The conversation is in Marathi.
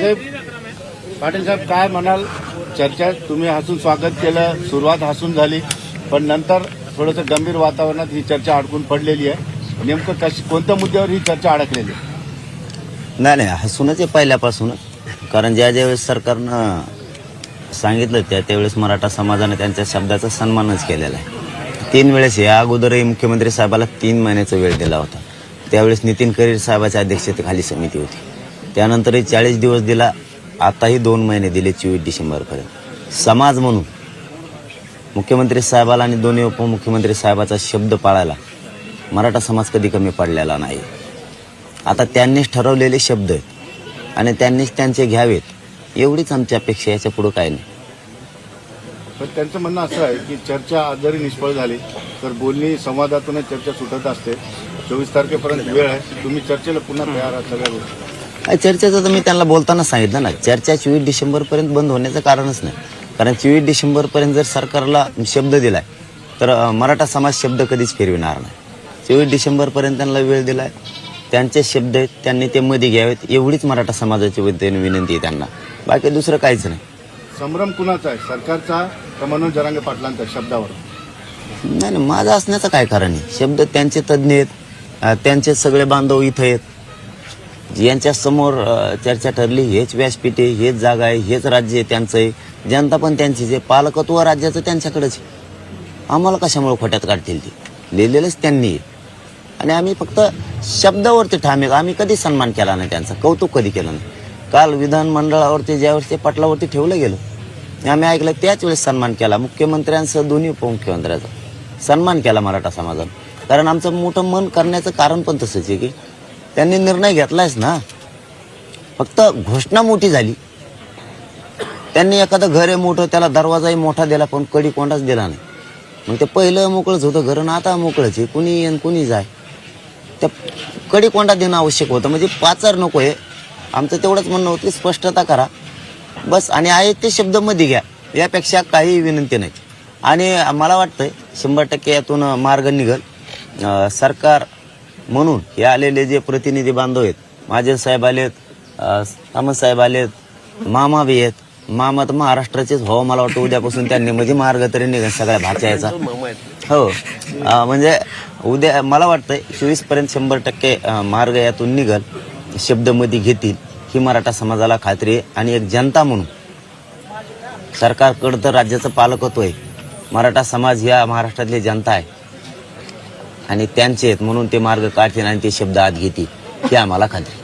साहेब पाटील साहेब काय म्हणाल? चर्चा तुम्ही हसून स्वागत केलं सुरुवात हसून झाली पण नंतर थोडंसं गंभीर वातावरणात ही चर्चा अडकून पडलेली आहे. नेमकं कशी कोणत्या मुद्द्यावर ही चर्चा अडकलेली आहे? नाही नाही हसूनच आहे पहिल्यापासूनच. कारण ज्या ज्यावेळेस सरकारनं सांगितलं त्या त्यावेळेस मराठा समाजाने त्यांच्या शब्दाचा सन्मानच केलेला आहे. तीन वेळेस या अगोदरही मुख्यमंत्री साहेबाला तीन महिन्याचा वेळ दिला होता. त्यावेळेस नितीन करीर साहेबाच्या अध्यक्षतेखाली समिती होती. त्यानंतरही चाळीस दिवस दिला आताही दोन महिने दिले चोवीस डिसेंबरपर्यंत. समाज म्हणून मुख्यमंत्री साहेबाला आणि दोन्ही उपमुख्यमंत्री साहेबाचा शब्द पाळायला मराठा समाज कधी कमी पडलेला नाही. आता त्यांनीच ठरवलेले शब्द आहेत आणि त्यांनीच त्यांचे घ्यावेत एवढीच आमची अपेक्षा याच्या पुढं काय नाही. पण त्यांचं म्हणणं असं आहे की चर्चा जरी निष्फळ झाली तर बोलणी संवादातूनच चर्चा सुटत असते. चोवीस तारखेपर्यंत वेळ आहे तुम्ही चर्चेला पुन्हा तयार आहात सगळ्या गोष्टी. काय चर्चेचं तर मी त्यांना बोलताना सांगितलं ना चर्चा चोवीस डिसेंबरपर्यंत बंद होण्याचं कारणच नाही. कारण चोवीस डिसेंबरपर्यंत जर सरकारला शब्द दिलाय तर मराठा समाज शब्द कधीच फिरविणार नाही. चोवीस डिसेंबरपर्यंत त्यांना वेळ दिलाय त्यांचे शब्द आहेत त्यांनी ते मध्ये घ्यावेत एवढीच मराठा समाजाची वतीने विनंती आहे त्यांना. बाकी दुसरं काहीच नाही. संभ्रम कुणाचा आहे? सरकारचा का मनोज जरांगे पाटलांचा शब्दावर? नाही नाही माझं असण्याचं काय कारण आहे? शब्द त्यांचे तज्ज्ञ आहेत त्यांचे सगळे बांधव इथं आहेत. यांच्या समोर चर्चा ठरली. हेच व्यासपीठ आहे हेच जागा आहे हेच राज्य आहे त्यांचं आहे. जनता पण त्यांची जे पालकत्व राज्याचं त्यांच्याकडेच आहे. आम्हाला कशामुळे खोट्यात काढतील ते? लिहिलेलंच त्यांनी आणि आम्ही फक्त शब्दावरती ठामे आम्ही कधी सन्मान केला नाही त्यांचा. कौतुक कधी केलं नाही. काल विधानमंडळावरती ज्यावेळेस ते पटलावरती ठेवलं गेलं आम्ही ऐकलं त्याच वेळेस सन्मान केला. मुख्यमंत्र्यांसह दोन्ही उपमुख्यमंत्र्यांचा सन्मान केला मराठा समाजानं. कारण आमचं मोठं मन करण्याचं कारण पण तसंच आहे की त्यांनी निर्णय घेतलायच ना. फक्त घोषणा मोठी झाली. त्यांनी एखादं घर आहे मोठं त्याला दरवाजाही मोठा दिला पण कडी कोंडाच दिला नाही. मग ते पहिलं मोकळंच होतं घर ना आता मोकळंच आहे. कुणी येईन कुणी जाय. त्या कडी कोंडा देणं आवश्यक होतं. म्हणजे पाचार नको आहे आमचं तेवढंच म्हणणं होतं की स्पष्टता करा. बस आणि आहे ते शब्दमध्ये घ्या. यापेक्षा काही विनंती नाही आणि मला वाटतंय शंभर टक्के यातून मार्ग निघल. सरकार म्हणून हे आलेले जे प्रतिनिधी बांधव आहेत माझे साहेब आलेत सामंत साहेब आलेत मामा बी आहेत. मामा तर महाराष्ट्राचेच हो मला वाटतं उद्यापासून त्यांनी म्हणजे मार्ग तरी निघेल सगळ्या भाच्याचा. हो. अं, म्हणजे उद्या मला वाटतंय चोवीसपर्यंत शंभर टक्के अं, मार्ग यातून निघल. शब्दमध्ये घेतील. ही मराठा समाजाला खात्री आहे. आणि एक जनता म्हणून सरकारकडं तर राज्याचं पालकत्व आहे मराठा समाज ह्या महाराष्ट्रातली जनता आहे. आणि त्यांचे आहेत म्हणून ते मार्ग काढतील आणि ते शब्द आत घेतील ही आम्हाला खात्री.